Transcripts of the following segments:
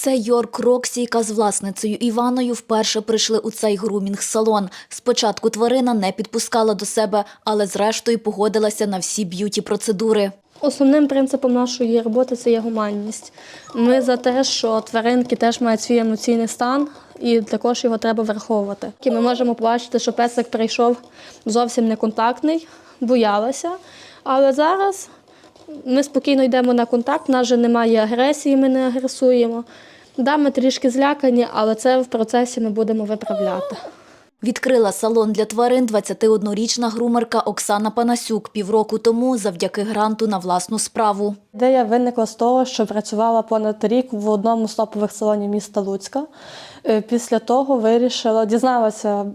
Це Йорк Роксі, яка з власницею Іваною вперше прийшли у цей грумінг-салон. Спочатку тварина не підпускала до себе, але зрештою погодилася на всі б'юті-процедури. Основним принципом нашої роботи це є гуманність. Ми за те, що тваринки теж мають свій емоційний стан, і також його треба враховувати. Ми можемо побачити, що песик прийшов зовсім неконтактний, боялася. Але зараз ми спокійно йдемо на контакт, у нас же немає агресії, ми не агресуємо. Да, ми трішки злякані, але це в процесі ми будемо виправляти. Відкрила салон для тварин 21-річна грумерка Оксана Панасюк півроку тому завдяки гранту на власну справу. Ідея виникла з того, що працювала понад рік в одному з топових салонів міста Луцька. Е, Після того вирішила, дізналася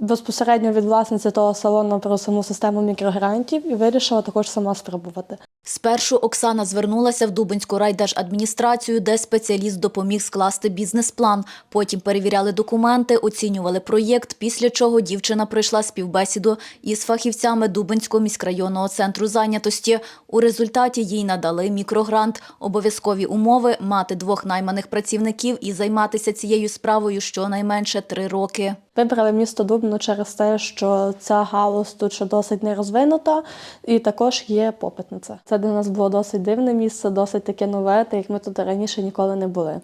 безпосередньо від власниці того салону про саму систему мікрогрантів і вирішила також сама спробувати. Спершу Оксана звернулася в Дубинську райдержадміністрацію, де спеціаліст допоміг скласти бізнес-план. Потім перевіряли документи, оцінювали проєкт, після чого дівчина пройшла співбесіду із фахівцями Дубинського міськрайонного центру зайнятості. У результаті їй надали мікрогрант. Обов'язкові умови – мати двох найманих працівників і займатися цією справою щонайменше три роки. Вибрали місто Дубно через те, що ця галузь тут ще досить не розвинута, і також є попит на це. Це для нас було досить дивне місце, досить таке нове, так як ми тут раніше ніколи не були.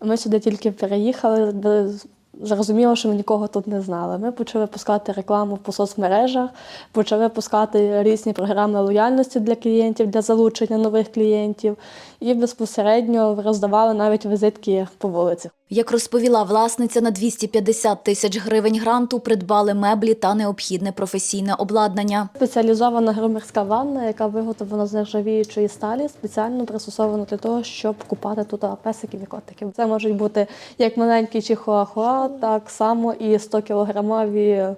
Ми сюди тільки переїхали, зрозуміло, що ми нікого тут не знали. Ми почали пускати рекламу по соцмережах, почали пускати різні програми лояльності для клієнтів, для залучення нових клієнтів, і безпосередньо роздавали навіть візитки по вулиці. Як розповіла власниця, на 250 тисяч гривень гранту придбали меблі та необхідне професійне обладнання. Спеціалізована грумерська ванна, яка виготовлена з нержавіючої сталі, спеціально пристосована для того, щоб купати тут песиків і котиків. Це можуть бути як маленькі чихуахуа, так само і 100-кілограмові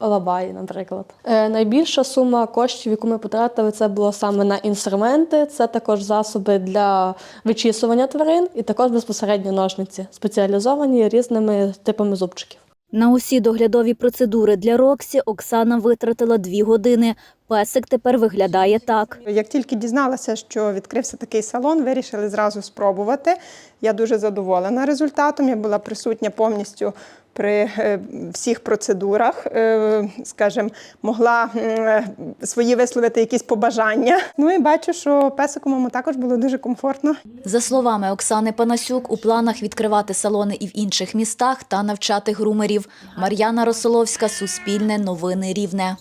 лабаї, наприклад. Е, найбільша сума коштів, яку ми потратили, це було саме на інструменти. Це також засоби для вичісування тварин, і також безпосередньо ножниці, спеціалізовані різними типами зубчиків. На усі доглядові процедури для Роксі Оксана витратила дві години. Песик тепер виглядає так. Як тільки дізналася, що відкрився такий салон, вирішили зразу спробувати. Я дуже задоволена результатом. Я була присутня повністю при е, всіх процедурах. Е, Скажімо, могла свої висловити якісь побажання. Ну і бачу, що песику моєму також було дуже комфортно. За словами Оксани Панасюк, у планах відкривати салони і в інших містах та навчати грумерів. Мар'яна Росоловська, Суспільне, Новини Рівне.